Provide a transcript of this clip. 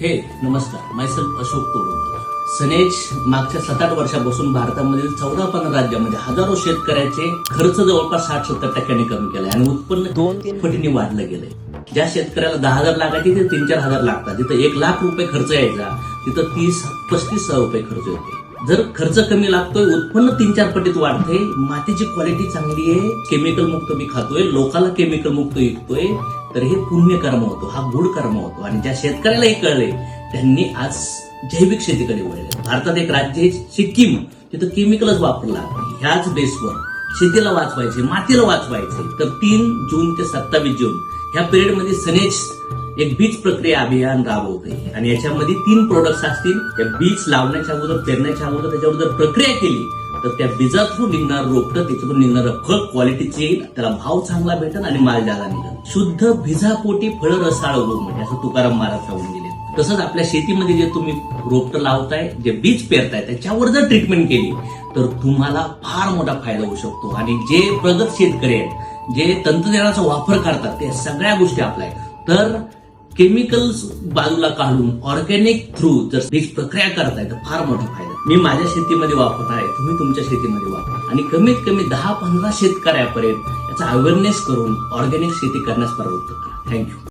हे नमस्कार. मायसेल्फ अशोक तोडोकर सनेज मागच्या सात आठ वर्षापासून भारतामधील चौदा पंधरा राज्यामध्ये हजारो शेतकऱ्याचे खर्च जवळपास साठ सत्तर टक्क्यांनी कमी केलाय आणि उत्पन्न दोन तीन पटीने वाढलं गेलंय. ज्या शेतकऱ्याला दहा हजार लागायचे ते तीन चार हजार लागतात. तिथं एक लाख रुपये खर्च यायचा. तिथं तीस पस्तीस हजार रुपये खर्च येतो जर खर्च कमी लागतोय उत्पन्न तीन चार पटीत वाढते मातीची क्वालिटी चांगली आहे केमिकल मुक्त मी खातोय लोकाला केमिकल मुक्त विकतोय तर हे पुण्य कर्म होतो हा गुढ कर्म होतो. आणि ज्या शेतकऱ्यालाही कळले त्यांनी आज जैविक शेतीकडे वळले. भारतात एक राज्य आहे सिक्कीम. तिथं केमिकलच वापरला. ह्याच बेसवर शेतीला वाचवायचे मातीला वाचवायचे. तर तीन जून ते सत्तावीस जून ह्या पिरियडमध्ये सनेज एक बीज प्रक्रिया अभियान राबवते आणि याच्यामध्ये तीन प्रोडक्ट्स असतील. त्या बीज लावण्याच्या अगोदर पेरण्याच्या अगोदर त्याच्यावर जर प्रक्रिया केली तर त्या बीजा थ्रू निघणार रोपट त्याच्यातून निघणार फळ क्वालिटीचे येईल. त्याला भाव चांगला भेटेल आणि माल जादा निघेल. शुद्ध भिजापोटी फळ रसाळ गो म्हणजे असं तुकाराम महाराज सांगून गेले. तसंच आपल्या शेतीमध्ये जे तुम्ही रोपटं लावताय जे बीज पेरताय त्याच्यावर जर ट्रीटमेंट केली तर तुम्हाला फार मोठा फायदा होऊ शकतो. आणि जे प्रगत शेतकरी आहेत जे तंत्रज्ञानाचा वापर करतात ते सगळ्या गोष्टी आपल्या आहेत. तर केमिकल्स बाजूला काढून ऑर्गॅनिक थ्रू जर बीज प्रक्रिया करताय तर फार मोठा फायदा मी माझ्या शेतीमध्ये वापरत आहे तुम्ही तुमच्या शेतीमध्ये वापरा. आणि कमीत कमी दहा पंधरा शेतकऱ्यापर्यंत याचा अवेअरनेस करून ऑर्गॅनिक शेती करण्यास प्रवृत्त करा थँक्यू